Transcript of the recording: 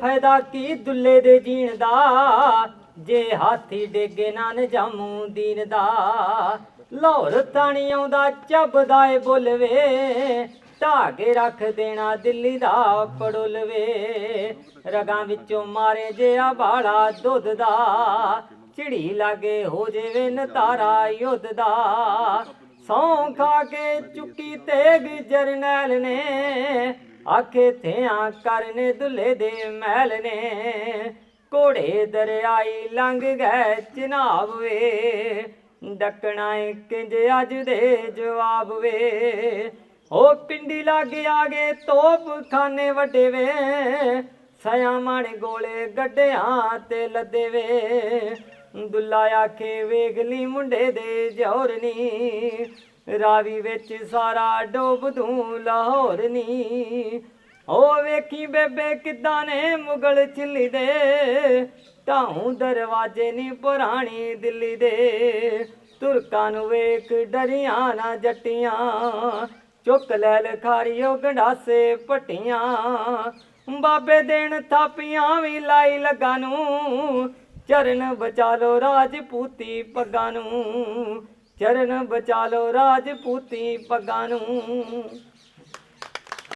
ਫਾਇਦਾ ਕੀ ਦੁੱਲੇ ਦੇ ਜੀਣ ਦਾ? ਜੇ ਹਾਥੀ ਡੇਗੇ ਨਾ ਨਜਾਮੂ ਦੀਨ ਦਾ। ਲਾਹੌਰ ਤਾਣੀ ਆਉਂਦਾ ਚੱਬਦਾ ਏ ਬੁਲਵੇ। ਢਾਗੇ ਰੱਖ ਦੇਣਾ ਦਿੱਲੀ ਦਾ ਪੜੁਲਵੇ। ਰਗਾਂ ਵਿੱਚੋਂ ਮਾਰੇ ਜੇ ਆ ਬਾੜਾ ਦੁੱਧ ਦਾ। ਚਿੜੀ ਲਾਗੇ ਹੋ ਜੇਵੇ ਨਤਾਰਾ ਯੁੱਧ ਦਾ। ਸੌਂ ਖਾ ਕੇ ਚੁੱਕੀ ਤੇਗ ਜਰਨੈਲ ਨੇ। ਆਖੇ ਥਿਆਂ ਕਰਨੇ ਦੁੱਲੇ ਦੇ ਮਹਿਲ ਨੇ, ਘੋੜੇ ਦਰਿਆਈ ਲੰਘ ਗਏ ਚਨਾਬ ਵੇ। ਡੱਕਣਾ ਏ ਕਿੰਜ ਅੱਜ ਦੇ ਜਵਾਬ ਵੇ। ਉਹ ਪਿੰਡੀ ਲਾਗੇ ਆ ਗਏ ਤੋਪ ਖਾਨੇ ਵੱਡੇ ਵੇ। ਸਿਆ ਮਾਣੇ ਗੋਲੇ ਗੱਡਿਆਂ ਤੇ ਲੱਦੇ ਵੇ। ਦੁੱਲਾ ਆਖੇ ਵੇਖ ਲਈ ਮੁੰਡੇ ਦੇ ਜੋਰਨੀ ਰਾਵੀ ਵਿੱਚ ਸਾਰਾ ਡੋਬ ਦੂੰ ਲਾਹੌਰ ਨੀ। ਓ ਵੇਖੀ ਬੇਬੇ ਕਿੱਦਾਂ ਨੇ ਮੁਗਲ ਛਿੱਲੀ ਦੇ। ਢਾਉ ਦਰਵਾਜੇ ਨੀ ਪੁਰਾਣੀ ਦਿੱਲੀ ਦੇ। ਤੁਰਕਾਂ ਨੂੰ ਵੇਖ ਡਰੀਆਂ ਨਾ ਜੱਟੀਆਂ। ਚੁੱਕ ਲੈ ਲਖਾਰੀਓ ਗੰਡਾਸੇ ਪਟੀਆਂ। ਬਾਬੇ ਦੇਣ ਥਾਪੀਆਂ ਵੀ ਲਾਈ ਲੱਗਾ ਨੂੰ। ਚਰਨ ਬਚਾ ਲੋ ਰਾਜਪੂਤੀ ਪੱਗਾਂ ਨੂੰ। ਚਰਨ ਬਚਾ ਲੋ ਰਾਜਪੂਤੀ ਪੱਗਾਂ ਨੂੰ